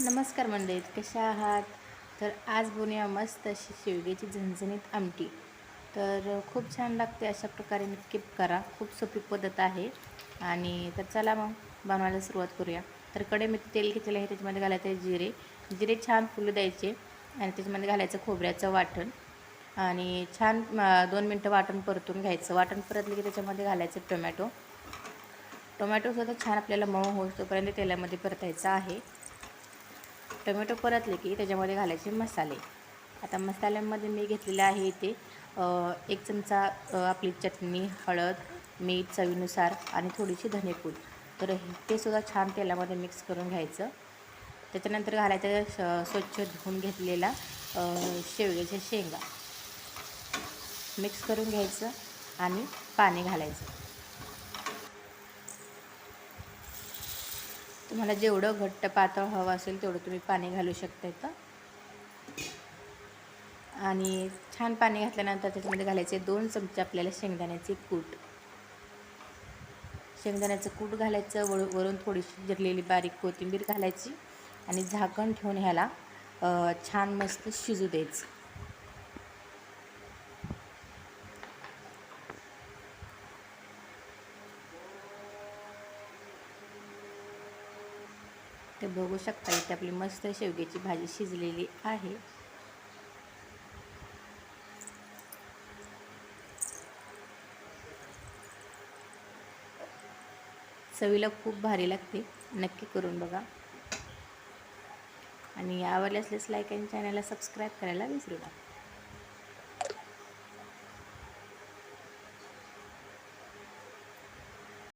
नमस्कार मंडळीत कशा आहात? तर आज बनवूया मस्त अशी शेवग्याची झणझणीत आमटी. तर खूप छान लागते अशा प्रकारे नक्की करा. खूप सोपी पद्धत आहे. आणि तर चला मग बनवायला सुरुवात करूया. तर कडे मी तेल घेतलेलं आहे त्याच्यामध्ये घालायचं आहे जिरे. जिरे छान फुलू द्यायचे आणि त्याच्यामध्ये घालायचं खोबऱ्याचं वाटण. आणि छान दोन मिनटं वाटण परतून घ्यायचं. वाटण परतलं की त्याच्यामध्ये घालायचं टोमॅटो. टोमॅटोसुद्धा छान आपल्याला मऊ होतोपर्यंत तेलामध्ये परतायचं आहे. टोमॅटो परतले की त्याच्यामध्ये घालायचे मसाले. आता मसाल्यामध्ये मी घेतलेले आहे इथे एक चमचा आपली चटणी हळद मीठ चवीनुसार आणि थोडीशी धनेपूड. तर ते सुद्धा छान तेलामध्ये मिक्स करून घ्यायचं. त्याच्यानंतर घालायचं स्वच्छ धुवून घेतलेला शेवग्याच्या शेंगा. मिक्स करून घ्यायचं आणि पाणी घालायचं. तुम्हाला जेवढं घट्ट पातळ हवं असेल तेवढं तुम्ही पाणी घालू शकता इथं. आणि छान पाणी घातल्यानंतर त्याच्यामध्ये घालायचे दोन चमचे आपल्याला शेंगदाण्याचे कूट. शेंगदाण्याचं कूट घालायचं वळ वरून थोडीशी जिरलेली बारीक कोथिंबीर घालायची आणि झाकण ठेवून ह्याला छान मस्त शिजू द्यायचं. ते बघू शकता इथे आपली मस्त शेवग्याची भाजी शिजलेली आहे. चवीला खूप भारी लागते. नक्की करून बघा. आणि आवडले असल्यास लाईक आणि चॅनलला सबस्क्राईब करायला विसरू नका.